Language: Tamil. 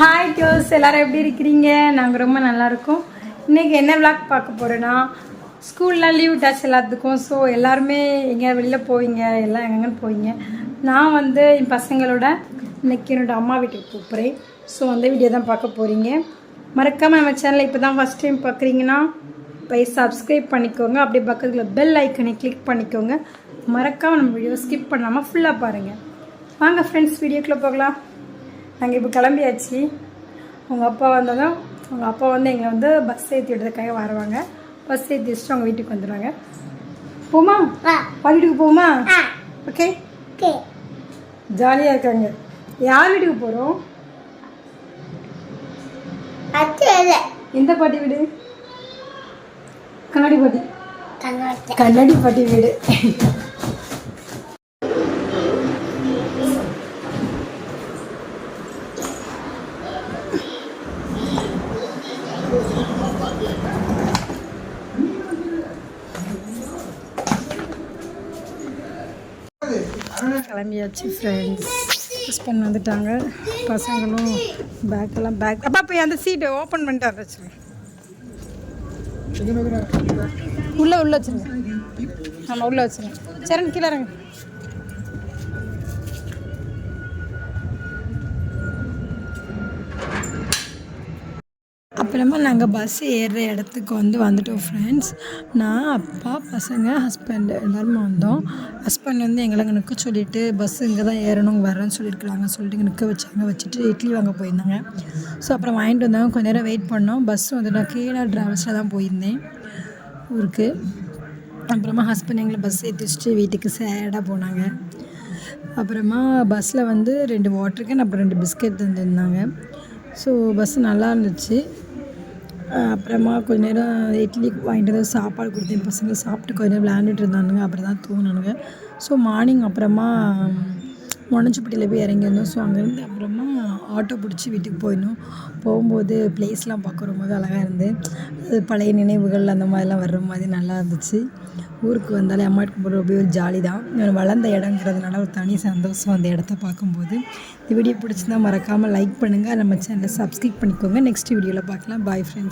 ஹாய் ஜோஸ் எல்லோரும் எப்படி இருக்கிறீங்க? நாங்கள் ரொம்ப நல்லா இருக்கோம். என்ன விளாக் பார்க்க போகிறேன்னா ஸ்கூல்லாம் லீவ் டாச் எல்லாத்துக்கும். ஸோ எல்லாருமே எங்கேயா வெளியில் போவீங்க? எல்லாம் எங்கெங்கன்னு போவீங்க? நான் வந்து என் பசங்களோட இன்றைக்கி என்னோடய அம்மா வீட்டுக்கு கூப்பிட்றேன். ஸோ அந்த வீடியோ தான் பார்க்க போகிறீங்க மறக்காமல் நம்ம சேனலை இப்போ தான் ஃபஸ்ட் டைம் பார்க்குறீங்கன்னா போய் சப்ஸ்கிரைப் பண்ணிக்கோங்க. அப்படியே பக்கத்தில் பெல் ஐக்கனை கிளிக் பண்ணிக்கோங்க. மறக்காமல் நம்ம வீடியோ ஸ்கிப் பண்ணாமல் ஃபுல்லாக பாருங்கள் வாங்க ஃப்ரெண்ட்ஸ் வீடியோக்குள்ளே போகலாம். நாங்கள் இப்போ கிளம்பியாச்சு. உங்கள் அப்பா வந்ததும் உங்கள் அப்பா வந்து எங்களை வந்து பஸ் ஏற்றி விடுறதுக்காக வருவாங்க. பஸ் ஏற்றி வச்சுட்டு அவங்க வீட்டுக்கு வந்துடுவாங்க போமா? வீட்டுக்கு போமா? ஓகே. ஜாலியாக இருக்காங்க. யார் வீட்டுக்கு போகிறோம் எந்த பாட்டி வீடு? கண்ணாடி பாட்டி. கண்ணாடி பாட்டி வீடு. கிளம்பியாச்சு ஃப்ரெண்ட்ஸ் ஹஸ்பண்ட் வந்துட்டாங்க. பசங்களும் பேக்கெல்லாம் பேக் அப்பா போய் அந்த சீட்டை ஓப்பன் பண்ணிட்டு வர வச்சுருங்க உள்ளே உள்ளே வச்சுருங்க. ஆமாம் உள்ளே வச்சுருங்க. சரண் கீழே இறங்க. அப்புறமா நாங்கள் பஸ் ஏறுற இடத்துக்கு வந்து வந்துட்டோம் ஃப்ரெண்ட்ஸ் நான் அப்பா பசங்க ஹஸ்பண்ட் எல்லாருமே வந்தோம். ஹஸ்பண்ட் வந்து எங்களை அங்கே நிற்க சொல்லிவிட்டு பஸ் இங்கே தான் ஏறணும் வரேன்னு சொல்லியிருக்கிறாங்க. சொல்லிட்டு நிற்க வச்சாங்க. வச்சுட்டு இட்லி வாங்க போயிருந்தாங்க. ஸோ அப்புறம் வாங்கிட்டு வந்தாங்க கொஞ்ச நேரம் வெயிட் பண்ணோம். பஸ் வந்து நான் கீழே ட்ராவல்ஸில் தான் போயிருந்தேன். ஊருக்கு. அப்புறமா ஹஸ்பண்ட் எங்களை பஸ் ஏற்றி வச்சுட்டு வீட்டுக்கு சேடாக போனாங்க. அப்புறமா பஸ்ஸில் வந்து ரெண்டு வாட்டர் கேன் அப்புறம் ரெண்டு பிஸ்கெட் தந்துருந்தாங்க. ஸோ பஸ் நல்லா இருந்துச்சு. அப்புறமா கொஞ்ச நேரம் இட்லி வாங்கிட்டு வந்து சாப்பாடு கொடுத்தேன். பசங்க சாப்பிட்டு கொஞ்ச நேரம் விளையாண்டுட்டு இருந்தானுங்க. அப்புறம் தான் தூங்கினானுங்க. ஸோ மார்னிங் அப்புறமா முனச்சிப்பட்டியில் போய் இறங்கியிருந்தோம். ஸோ அங்கேருந்து அப்புறமா ஆட்டோ பிடிச்சி வீட்டுக்கு போயிடணும் போகும்போது பிளேஸ்லாம் பார்க்க ரொம்பவே அழகாக இருந்து அது பழைய நினைவுகள் அந்த மாதிரிலாம் வர்ற மாதிரி நல்லா இருந்துச்சு. ஊருக்கு வந்தாலே அம்மாட்டுக்கு போகிற அப்படியே ஒரு ஜாலி தான் வளர்ந்த இடங்கிறதுனால ஒரு தனி சந்தோஷம் அந்த இடத்த பார்க்கும்போது. இந்த வீடியோ பிடிச்சிருந்தா மறக்காமல் லைக் பண்ணுங்கள் நம்ம சேனலை சப்ஸ்கிரைப் பண்ணிக்கோங்க. நெக்ஸ்ட் வீடியோவில் பார்க்கலாம். Bye friends